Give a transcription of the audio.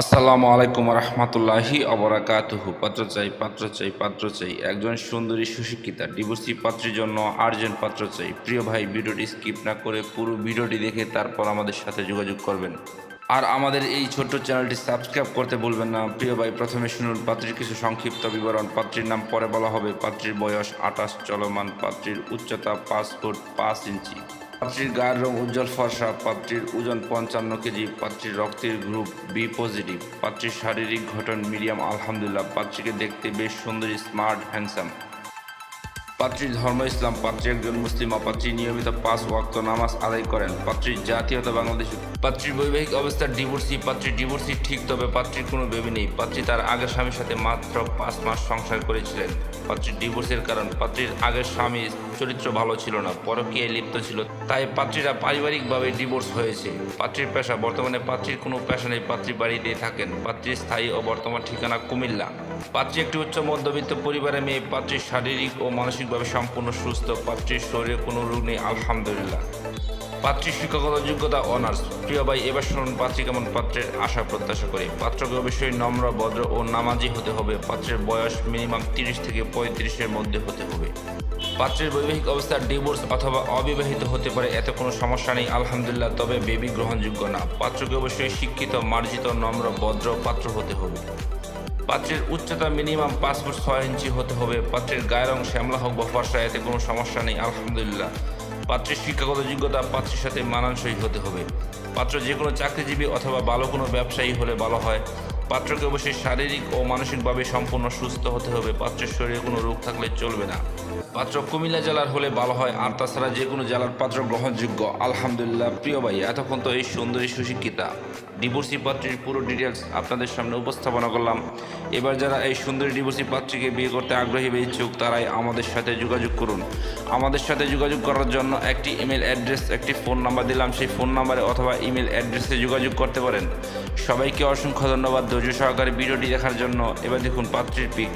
আসসালামু আলাইকুম রহমতুল্লাহি অবরাকাতুহু পাত্র চাই পাত্র চাই পাত্র চাই। একজন সুন্দরী সুশিক্ষিতা, ডিভোর্সি পাত্রের জন্য আর্জেন্ট পাত্র চাই। প্রিয় ভাই, ভিডিওটি স্কিপ না করে পুরো ভিডিওটি দেখে তারপর আমাদের সাথে যোগাযোগ করবেন। আর আমাদের এই ছোট্ট চ্যানেলটি সাবস্ক্রাইব করতে ভুলবেন না। প্রিয় ভাই, প্রথমে শুনুন পাত্রীর কিছু সংক্ষিপ্ত বিবরণ। পাত্রীর নাম পরে বলা হবে। পাত্রীর বয়স, আঠাশ, চলমান। পাত্রীর উচ্চতা, পাঁচ ফুট পাঁচ ইঞ্চি। পাত্রীর গায়ের রং উজ্জ্বল ফর্সা, পাত্রীর ওজন পঞ্চান্ন কেজি, পাত্রীর রক্তের গ্রুপ বি পজিটিভ পাত্রীর শারীরিক ঘটন মিডিয়াম আলহামদুলিল্লাহ, পাত্রীকে দেখতে বেশ সুন্দরী স্মার্ট হ্যান্ডসাম পাত্রীর ধর্ম ইসলাম, পাত্রী একজন মুসলিম, পাত্রী নিয়মিত পাঁচ ওয়াক্ত নামাজ আদায় করেন পাত্রীর জাতীয়তা বাংলাদেশি। পাত্রীর বৈবাহিক অবস্থা ডিভোর্সি পাত্রীর ডিভোর্সি ঠিক, তবে পাত্রীর কোনো বেবি নেই। পাত্রী তার আগের স্বামীর সাথে মাত্র পাঁচ মাস সংসার করেছিলেন। পাত্রীর ডিভোর্সের কারণ, পাত্রীর আগের স্বামী চরিত্র ভালো ছিল না, পরকীয়ায় লিপ্ত ছিল, তাই পাত্রীরা পারিবারিকভাবে ডিভোর্স হয়েছে। পাত্রীর পেশা, বর্তমানে পাত্রীর কোনো পেশা নেই, পাত্রী বাড়িতেই থাকেন। পাত্রীর স্থায়ী ও বর্তমান ঠিকানা কুমিল্লা। পাত্রী একটি উচ্চ মধ্যবিত্ত পরিবারের মেয়ে, পাত্রীর শারীরিক ও মানসিকভাবে সম্পূর্ণ সুস্থ, পাত্রীর শরীরে কোনো রোগ নেই, আলহামদুলিল্লাহ। পাত্রীর শিক্ষাগত যোগ্যতা অনার্স। প্রিয় ভাই, এবার শুনুন পাত্রী কেমন পাত্রের আশা প্রত্যাশা করি। পাত্রকে অবশ্যই নম্র, ভদ্র ও নামাজি হতে হবে। পাত্রের বয়স মিনিমাম তিরিশ থেকে পঁয়ত্রিশের মধ্যে হতে হবে। পাত্রের বৈবাহিক অবস্থা ডিভোর্স অথবা অবিবাহিত হতে পারে, এতে কোনো সমস্যা নেই, আলহামদুলিল্লাহ, তবে বেবি গ্রহণযোগ্য না। পাত্রকে অবশ্যই শিক্ষিত, মার্জিত, নম্র, ভদ্র পাত্র হতে হবে। পাত্রের উচ্চতা মিনিমাম পাঁচ ফুট ছয় ইঞ্চি হতে হবে। পাত্রের গায়ের রং শ্যামলা হোক বা ফর্সা, এতে কোনো সমস্যা নেই, আলহামদুলিল্লাহ। পাত্রের শিক্ষাগত যোগ্যতা পাত্রের সাথে মানানসই হতে হবে। পাত্র যে কোনো চাকরিজীবী অথবা ভালো কোনো ব্যবসায়ী হলে ভালো হয়। পাত্রকে অবশ্যই শারীরিক ও মানসিকভাবে সম্পূর্ণ সুস্থ হতে হবে। পাত্রের শরীরে কোনো রোগ থাকলে চলবে না। পাত্র কুমিল্লা জেলার হলে ভালো হয়, আর তাছাড়া যে কোনো জেলার পাত্র গ্রহণযোগ্য। আলহামদুলিল্লাহ, প্রিয় ভাই, এতক্ষণ তো এই সুন্দরী সুশিক্ষিতা। ডিভোর্সি পাত্রীর পুরো ডিটেলস আপনাদের সামনে উপস্থাপনা করলাম। এবার যারা এই সুন্দরী ডিভোর্সি পাত্রীকে বিয়ে করতে আগ্রহী বা ইচ্ছুক, তারাই আমাদের সাথে যোগাযোগ করুন। আমাদের সাথে যোগাযোগ করার জন্য একটি ইমেল অ্যাড্রেস একটি ফোন নাম্বার দিলাম। সেই ফোন নাম্বারে অথবা ইমেল অ্যাড্রেসে যোগাযোগ করতে পারেন। সবাইকে অসংখ্য ধন্যবাদ। ধৈর্য সহকারে ভিডিওটি দেখার জন্য এবার দেখুন পাত্রের পিক।